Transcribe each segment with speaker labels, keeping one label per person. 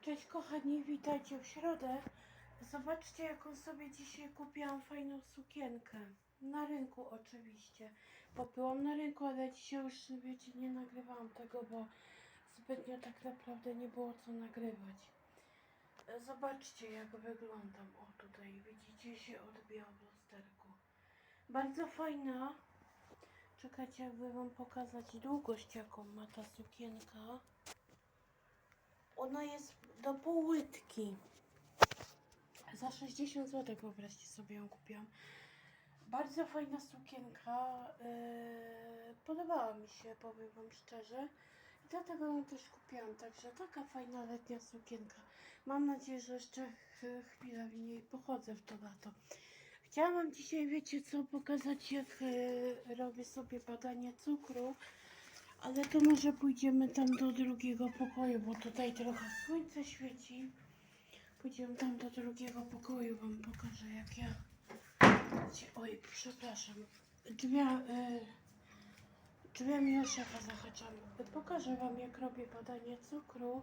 Speaker 1: Cześć kochani, witajcie w środę. Zobaczcie jaką sobie dzisiaj kupiłam fajną sukienkę. Na rynku oczywiście. Bo byłam na rynku, ale dzisiaj już wiecie, nie nagrywałam tego, bo zbytnio tak naprawdę nie było co nagrywać. Zobaczcie jak wyglądam. O tutaj widzicie się odbija w lusterku. Bardzo fajna. Czekajcie jakby wam pokazać długość jaką ma ta sukienka. Ona jest do półłytki. Za 60 zł wyobraźcie sobie ją kupiłam. Bardzo fajna sukienka. Yy, podobała mi się, powiem wam szczerze. I dlatego ją też kupiłam. Także taka fajna letnia sukienka. Mam nadzieję, że jeszcze ch- chwilę w niej pochodzę w to lato. Chciałam dzisiaj, wiecie co, pokazać jak yy, robię sobie badanie cukru. Ale to może pójdziemy tam do drugiego pokoju, bo tutaj trochę słońce świeci. Pójdziemy tam do drugiego pokoju, wam pokażę jak ja. Oj, przepraszam. Drzwia, y, drzwiami o szefa zahaczam. Pokażę wam jak robię badanie cukru.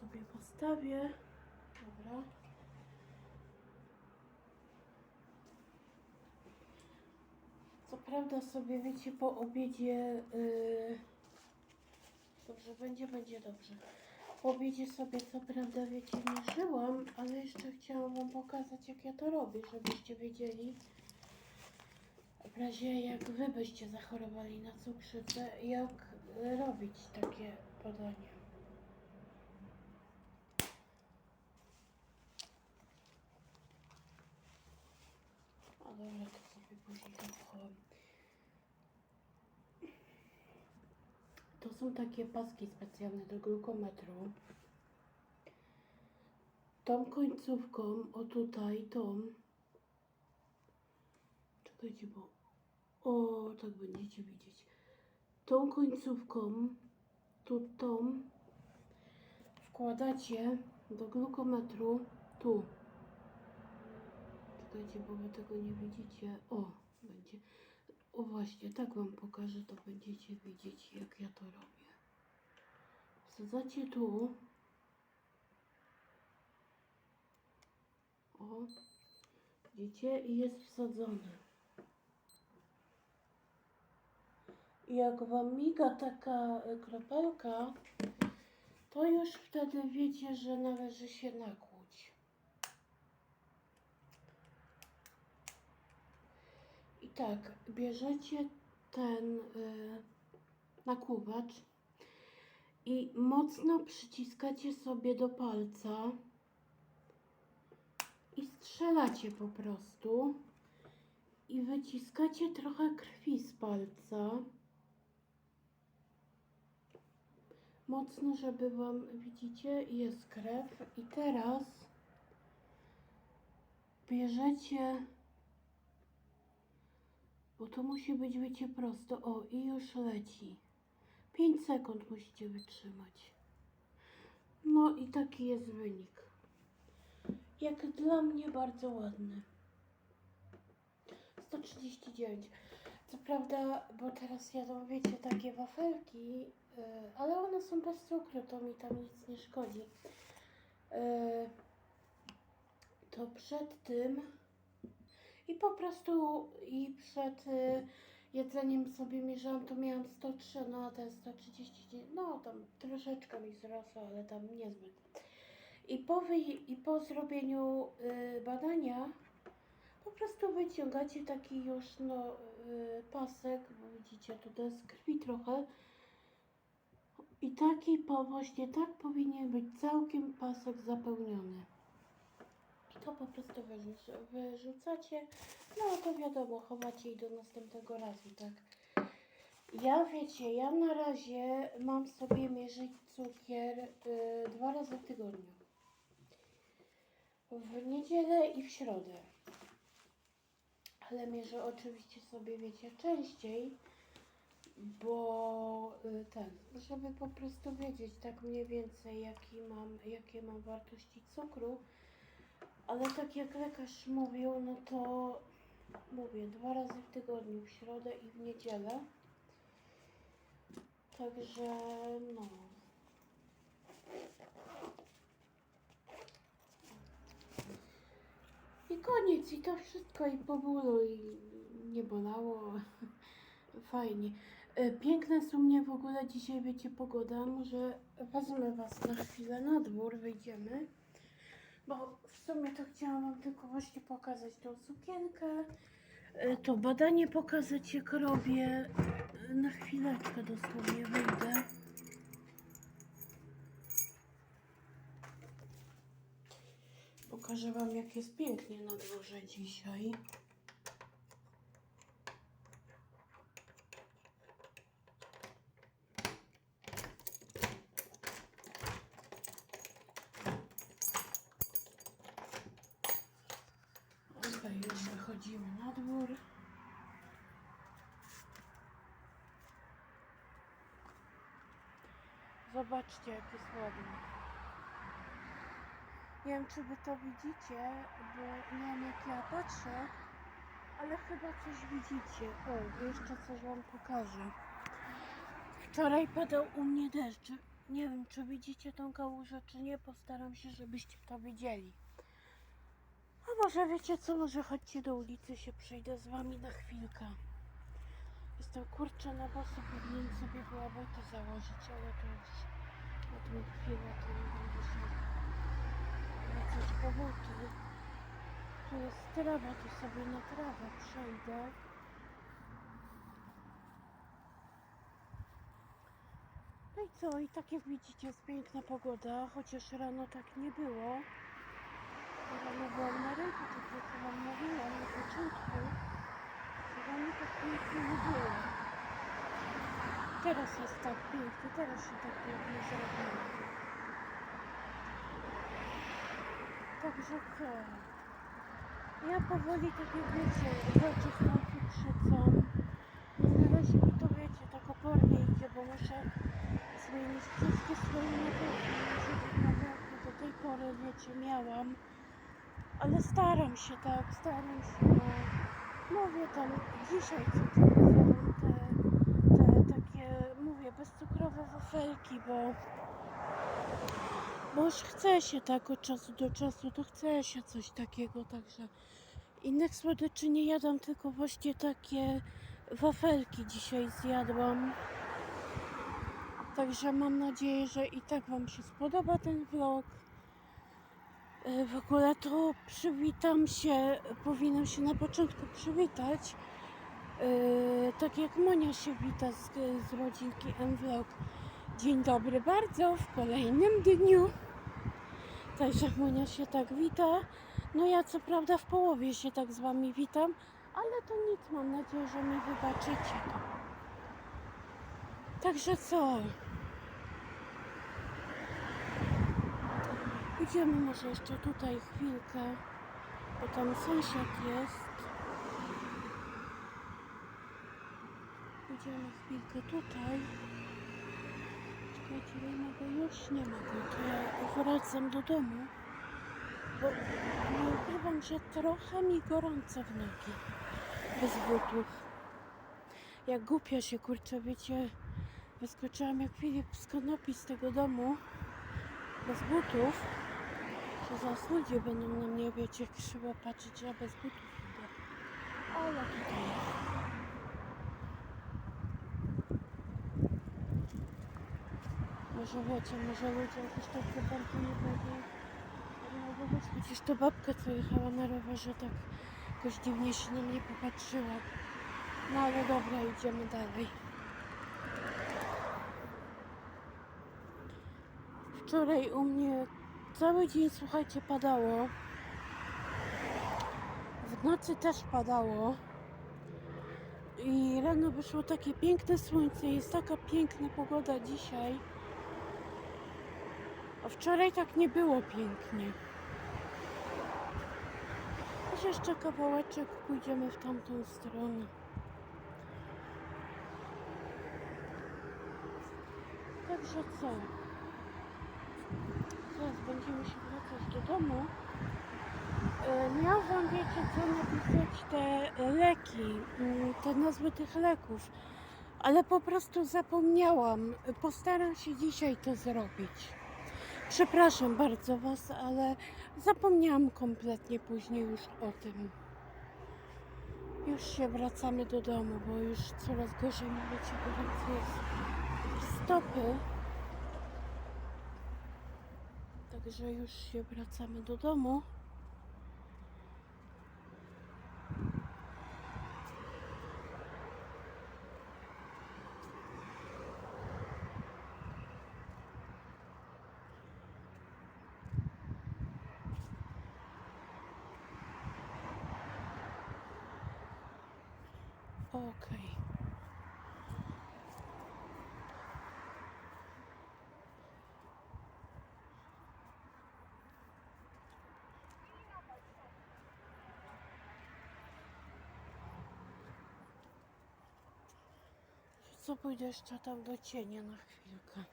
Speaker 1: Sobie postawię. Dobra. Co prawda sobie wiecie po obiedzie yy... dobrze będzie, będzie dobrze. Po obiedzie sobie co prawda wiecie mierzyłam, ale jeszcze chciałam wam pokazać jak ja to robię, żebyście wiedzieli w razie jak wy byście zachorowali na cukrzycę, jak robić takie badanie. A dobra, to sobie później tam schowam. To są takie paski specjalne do glukometru. Tą końcówką, o tutaj, tą. Czekajcie, bo. O, tak będziecie widzieć. Tą końcówką, tu tą, wkładacie do glukometru tu. Czekajcie, bo wy tego nie widzicie. O, będzie. O właśnie, tak wam pokażę, to będziecie widzieć, jak. Wsadzacie tu. O, widzicie? I jest wsadzone. I jak wam miga taka y, kropelka, to już wtedy wiecie, że należy się nakłuć. I tak, bierzecie ten y, nakłuwacz i mocno przyciskacie sobie do palca i strzelacie po prostu i wyciskacie trochę krwi z palca. Mocno, żeby wam, widzicie, jest krew. I teraz bierzecie bo to musi być, wiecie, prosto. O, i już leci. 5 sekund musicie wytrzymać. No i taki jest wynik. Jak dla mnie bardzo ładny. 139. Co prawda, bo teraz jadą, wiecie, takie wafelki, yy, ale one są bez cukru, to mi tam nic nie szkodzi. Yy, to przed tym i po prostu i przed y, jedzeniem sobie mierzyłam, to miałam 103, no a ten 139, no tam troszeczkę mi wzrosło, ale tam niezbyt. I po, wy, i po zrobieniu y, badania po prostu wyciągacie taki już no y, pasek, bo widzicie tu jest krwi trochę. I taki po właśnie tak powinien być całkiem pasek zapełniony. To po prostu wyrzuc wyrzucacie. No to wiadomo, chowacie i do następnego razu, tak? Ja wiecie, ja na razie mam sobie mierzyć cukier y, dwa razy w tygodniu. W niedzielę i w środę. Ale mierzę oczywiście sobie, wiecie, częściej, bo y, ten, żeby po prostu wiedzieć tak mniej więcej, jaki mam, jakie mam wartości cukru. Ale tak jak lekarz mówił, no to mówię, dwa razy w tygodniu, w środę i w niedzielę. Także no. I koniec, i to wszystko, i po bólu, i nie bolało. Fajnie. E, Piękne są mnie w ogóle dzisiaj, wiecie, pogoda. Może wezmę Was na chwilę na dwór, wyjdziemy. Bo w sumie to chciałam Wam tylko właśnie pokazać tą sukienkę. e, To badanie pokazać, jak robię. E, Na chwileczkę dosłownie wyjdę. Pokażę Wam, jak jest pięknie na dworze dzisiaj. Okej, już wychodzimy na dwór. Zobaczcie, jak jest ładnie. Nie wiem, czy wy to widzicie, bo nie wiem, jak ja patrzę, ale chyba coś widzicie. O, jeszcze coś wam pokażę. Wczoraj padał u mnie deszcz. Nie wiem, czy widzicie tą kałużę, czy nie. Postaram się, żebyście to widzieli. A może wiecie co, może chodźcie do ulicy, się przejdę z wami na chwilkę. Jestem kurczę na bosu, powinien sobie była buty założyć, ale to już na tą chwilę to nie będę się wracać po buty. Tu jest trawa, to sobie na trawę przejdę. No i co, i tak jak widzicie jest piękna pogoda, chociaż rano tak nie było. Rano byłam na rynku, tak jak wam mówiłam na początku. Rano tak pięknie nie było. Teraz jest tak pięknie, teraz się tak pięknie zrobiło. Także co? Ja powoli tak jak wiecie, walczę z tą cukrzycą. Na razie mi to wiecie, tak opornie idzie, bo muszę zmienić wszystkie swoje nawyki, żeby nawyki do tej pory, wiecie, miałam. Ale staram się, tak, staram się, no. Mówię tam, dzisiaj wzięłam te, te takie, mówię, bezcukrowe wafelki, bo bo już chce się tak od czasu do czasu, to chce się coś takiego, także innych słodyczy nie jadam, tylko właśnie takie wafelki dzisiaj zjadłam. Także mam nadzieję, że i tak Wam się spodoba ten vlog. E, W ogóle to przywitam się, powinnam się na początku przywitać. e, Tak jak Monia się wita z, z rodzinki M-Vlog. Dzień dobry bardzo w kolejnym dniu. Także Monia się tak wita. No ja co prawda w połowie się tak z Wami witam, ale to nic, mam nadzieję, że mi wybaczycie. Także co? Idziemy może jeszcze tutaj chwilkę, bo tam sąsiad jest. Idziemy chwilkę tutaj. Czekajcie, nie ma go już, nie ma go. To ja wracam do domu, bo nie ukrywam, że trochę mi gorąco w nogi. Bez butów. Jak głupia się, kurczę, wiecie, wyskoczyłam jak Filip z konopi z tego domu bez butów, że zaraz ludzie będą na mnie, wiecie, krzywo patrzeć, ja bez butów idę. Ale tutaj jest. Może wiecie, może ludzie jakoś tak za bardzo nie będą reagować. Przecież to babka, co jechała na rowerze, tak jakoś dziwnie się na mnie popatrzyła. No ale dobra, idziemy dalej. Wczoraj u mnie cały dzień, słuchajcie, padało. W nocy też padało. I rano wyszło takie piękne słońce, jest taka piękna pogoda dzisiaj. A wczoraj tak nie było pięknie. Aż jeszcze kawałeczek pójdziemy w tamtą stronę. Także co? Zaraz będziemy się wracać do domu. E, Miałam, wiecie co, napisać te leki, mm, te nazwy tych leków, ale po prostu zapomniałam. Postaram się dzisiaj to zrobić. Przepraszam bardzo Was, ale zapomniałam kompletnie później już o tym. Już się wracamy do domu, bo już coraz gorzej mi leci gorąco jest stopy. Także już się wracamy do domu. Okej. Co pójdę jeszcze tam do cienia na chwilkę.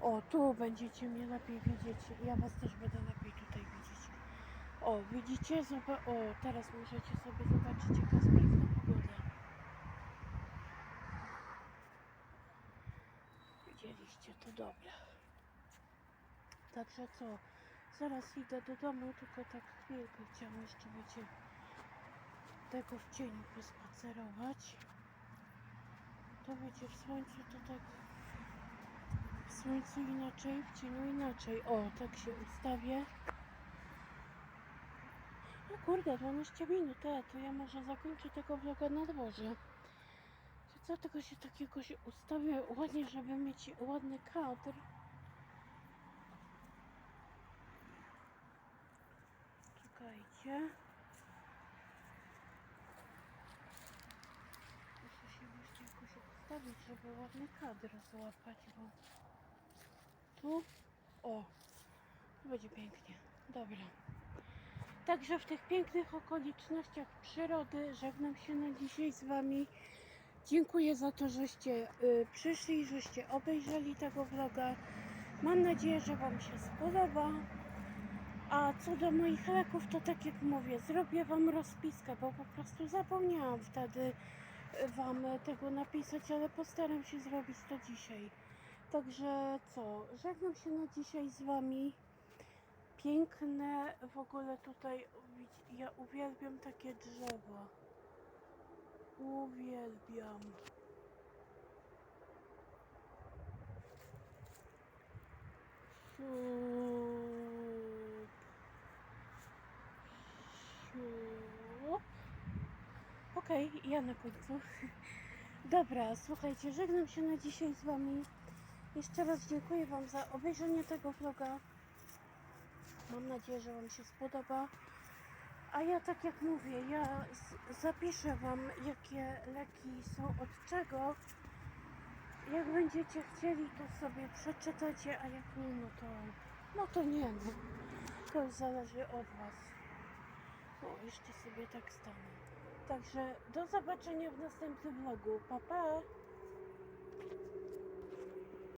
Speaker 1: O, tu będziecie mnie lepiej widzieć. Ja was też będę lepiej tutaj widzieć. O, widzicie? Zoba- o, teraz możecie sobie zobaczyć, jaka jest piękna pogoda. Widzieliście, to dobra. Także co? Zaraz idę do domu, tylko tak chwilkę chciałam jeszcze, wiecie, tego w cieniu pospacerować. To wiecie, w słońcu to tak... W słońcu inaczej, w cieniu inaczej. O, tak się ustawię. No kurde, 12 minut, e, to ja może zakończę tego vloga na dworze. To co, tylko się takiego się ustawię ładnie, żeby mieć ładny kadr. Czekajcie. Muszę się właśnie jakoś ustawić, żeby ładny kadr złapać, bo tu, o, będzie pięknie. Dobra. Także w tych pięknych okolicznościach przyrody żegnam się na dzisiaj z Wami. Dziękuję za to, żeście y, przyszli, żeście obejrzeli tego vloga. Mam nadzieję, że Wam się spodoba. A co do moich leków, to tak jak mówię, zrobię Wam rozpiskę, bo po prostu zapomniałam wtedy Wam tego napisać, ale postaram się zrobić to dzisiaj. Także co, żegnam się na dzisiaj z Wami piękne w ogóle tutaj ja uwielbiam takie drzewa uwielbiam Siup. Okej, ja na końcu. Dobra, słuchajcie, żegnam się na dzisiaj z Wami. Jeszcze raz dziękuję Wam za obejrzenie tego vloga. Mam nadzieję, że Wam się spodoba. A ja tak jak mówię, ja zapiszę Wam, jakie leki są od czego. Jak będziecie chcieli, to sobie przeczytacie, a jak nie, no to, no to nie, no. To już zależy od Was. O, jeszcze sobie tak stanę. Także do zobaczenia w następnym vlogu. Pa, pa!